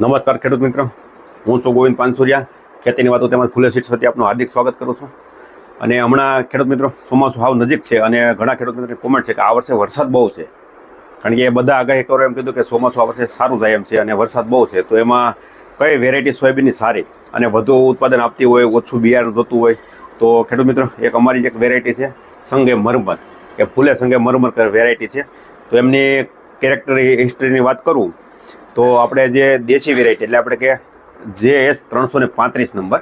નમસ્કાર ખેડૂત મિત્ર. હું છું ગોવિંદ પાનસુરિયા. ખેતીની વાતો તેમજ ખુલ્લે સીટ સાથે આપનું હાર્દિક સ્વાગત કરું છું. અને હમણાં ખેડૂત મિત્રો, ચોમાસું હાવ નજીક છે અને ઘણા ખેડૂત મિત્રોની કોમેન્ટ છે કે આ વર્ષે વરસાદ બહુ છે. કારણ કે એ બધા આગાહી કરો એમ કીધું કે ચોમાસું આ વર્ષે સારું જાય એમ છે અને વરસાદ બહુ છે. તો એમાં કઈ વેરાયટી સોયાબીનની સારી અને વધુ ઉત્પાદન આપતી હોય, ઓછું બિયારણ જોતું હોય, તો ખેડૂત મિત્રો, એક અમારી એક વેરાયટી છે, સંગે મરમર. કે ફૂલે સંગે મરમર વેરાયટી છે. તો એમની કેરેક્ટર હિસ્ટ્રીની વાત કરું તો આપણે જે દેશી વેરાયટી એટલે આપણે કે જે એસ ત્રણસો ને પાંત્રીસ નંબર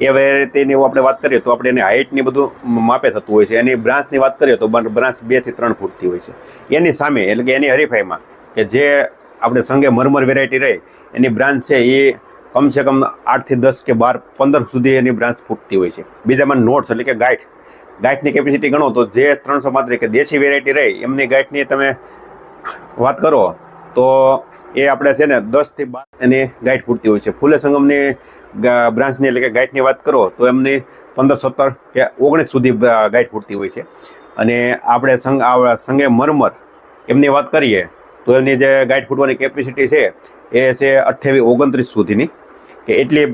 એ વેરાયટીની આપણે વાત કરીએ તો આપણે એની હાઇટની બધું માપે થતું હોય છે. એની બ્રાન્ચની વાત કરીએ તો બ્રાન્ચ બેથી ત્રણ ફૂટથી હોય છે. એની સામે, એટલે કે એની હરીફાઈમાં, કે જે આપણે સંગે મરમર વેરાયટી રહે, એની બ્રાન્ચ છે એ કમસે કમ આઠથી દસ કે બાર, પંદર સુધી એની બ્રાન્ચ ફૂટતી હોય છે. બીજામાં નોટ્સ એટલે કે ગાઈટ ગાઈટની કેપેસિટી ગણો તો જે ત્રણસો પાંત્રીસ કે દેશી વેરાયટી રહે, એમની ગાઈટની તમે વાત કરો તો એ આપણે છે ને દસથી બાર એની ગાઈડ પૂરતી હોય છે. ફૂલે સંગમની બ્રાન્ચની એટલે કે ગાઈડની વાત કરો, તો એમની પંદર, સત્તર કે ઓગણીસ સુધી ગાઈડ પૂરતી હોય છે. અને આપણે આ સંગે મરમર એમની વાત કરીએ, તો એમની જે ગાઈડ ફૂટવાની કેપેસિટી છે, એ છે અઠ્યાવીસ, ઓગણત્રીસ સુધીની, કે એટલી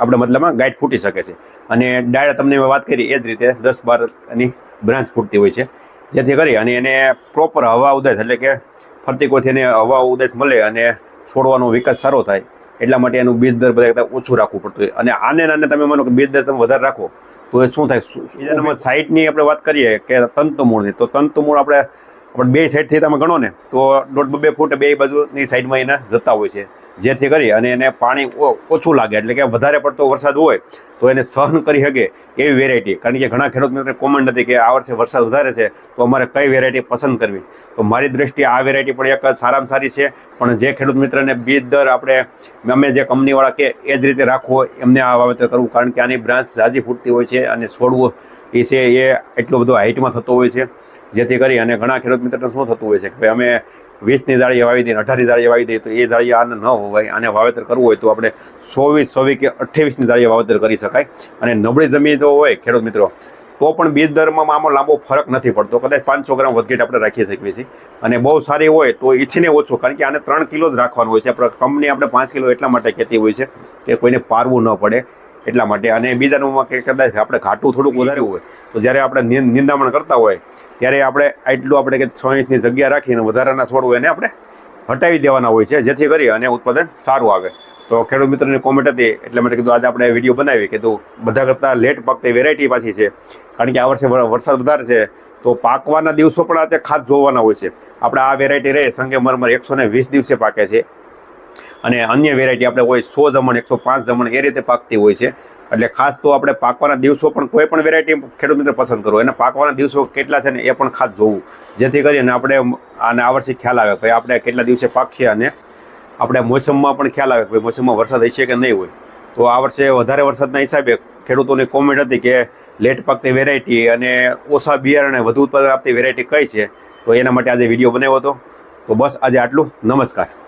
આપણે મતલબમાં ગાઈડ ફૂટી શકે છે. અને ડાયરા તમને વાત કરી, એ જ રીતે દસ, બાર એની બ્રાન્ચ ફૂટતી હોય છે. જેથી કરી અને એને પ્રોપર હવા ઉદાસ એટલે કે ફરતી કોઈથી એને હવા ઉદેશ મળે અને છોડવાનો વિકાસ સારો થાય એટલા માટે એનું બીજ દર બધા કરતાં ઓછું રાખવું પડતું હોય. અને આને નાને તમે માનો કે બીજ દર તમે વધારે રાખો તો એ શું થાય? બીજા નંબર સાઈડની આપણે વાત કરીએ કે તંતુમૂળની તો તંતુમૂળ આપણે આપણે બે સાઈડથી તમે ગણો ને, તો દોઢ બે ફૂટ બે બાજુની સાઈડમાં એના જતા હોય છે. જેથી કરી અને એને પાણી ઓછું લાગે. એટલે કે વધારે પડતો વરસાદ હોય, તો એને સહન કરી શકે એવી વેરાયટી કારણ કે ઘણા ખેડૂત મિત્રોને કોમન નથી કે આ વર્ષે વરસાદ વધારે છે, તો અમારે કઈ વેરાયટી પસંદ કરવી? તો મારી દ્રષ્ટિએ આ વેરાયટી પણ એક સારામાં સારી છે. પણ જે ખેડૂત મિત્રને બીજ દર આપણે, અમે જે કંપનીવાળા કે એ જ રીતે રાખવો એમને આ વાવેતર કરવું. કારણ કે આની બ્રાન્ચ ઝાઝી ફૂટતી હોય છે અને છોડવું એ છે એ એટલો બધો હાઇટમાં થતો હોય છે. જેથી કરી અને ઘણા ખેડૂત મિત્રોને શું થતું હોય છે કે અમે વીસની દાળીએ વાવી દઈએ અઢારની દાળીએ વાવી દઈએ તો એ દાળીએ આને ન હોવાય, આને વાવેતર કરવું હોય તો આપણે સોવીસ ચોવીસ કે અઠ્ઠાવીસની દાળીએ વાવેતર કરી શકાય. અને નબળી જમીન જો હોય ખેડૂત મિત્રો, તો પણ બીજ દરમાં આમાં લાંબો ફરક નથી પડતો. કદાચ પાંચસો ગ્રામ વધઘેટ આપણે રાખી શકીએ છીએ. અને બહુ સારી હોય તો ઈચ્છીને ઓછો, કારણ કે આને ત્રણ કિલો જ રાખવાનું હોય છે. કંપની આપણે પાંચ કિલો એટલા માટે કહેતી હોય છે કે કોઈને પારવું ન પડે. એટલા માટે. અને બીજા નંબરમાં કે કદાચ આપણે ઘાટું થોડુંક વધારે હોય તો જ્યારે આપણે નિંદામણ કરતા હોય ત્યારે આપણે આટલું આપણે કે છ ઇંચની જગ્યા રાખીને વધારાના છોડ હોય એને આપણે હટાવી દેવાના હોય છે જેથી કરી અને ઉત્પાદન સારું આવે. તો ખેડૂત મિત્રોની કોમેન્ટ હતી એટલે માટે કીધું આજે આપણે વીડિયો બનાવી. કીધું બધા કરતાં લેટ પાકતી વેરાયટી પાછી છે કારણ કે આ વર્ષે વરસાદ વધારે છે. તો પાકવાના દિવસો પણ તે ખાસ જોવાના હોય છે. આપણે આ વેરાયટી રહે સંગે મરમર એકસો ને વીસ દિવસે પાકે છે. અને અન્ય વેરાયટી આપણે હોય સો જમણ, એકસો પાંચ જમણ એ રીતે પાકતી હોય છે. એટલે ખાસ તો આપણે પાકવાના દિવસો પણ કોઈ પણ વેરાયટી ખેડૂત મિત્ર પસંદ કરો. એને પાકવાના દિવસો કેટલા છે ને એ પણ ખાસ જોવું. જેથી કરીને આપણે આને આ વર્ષે ખ્યાલ આવે ભાઈ આપણે કેટલા દિવસે પાકીએ અને આપણે મોસમમાં પણ ખ્યાલ આવે ભાઈ મોસમમાં વરસાદ હશે કે નહીં હોય. તો આ વર્ષે વધારે વરસાદના હિસાબે ખેડૂતોની કોમેન્ટ હતી કે લેટ પાકતી વેરાયટી અને ઓછા બિયારણે વધુ ઉત્પાદન આપતી વેરાયટી કઈ છે? તો એના માટે આજે વીડિયો બનાવ્યો હતો. તો બસ આજે આટલું. નમસ્કાર.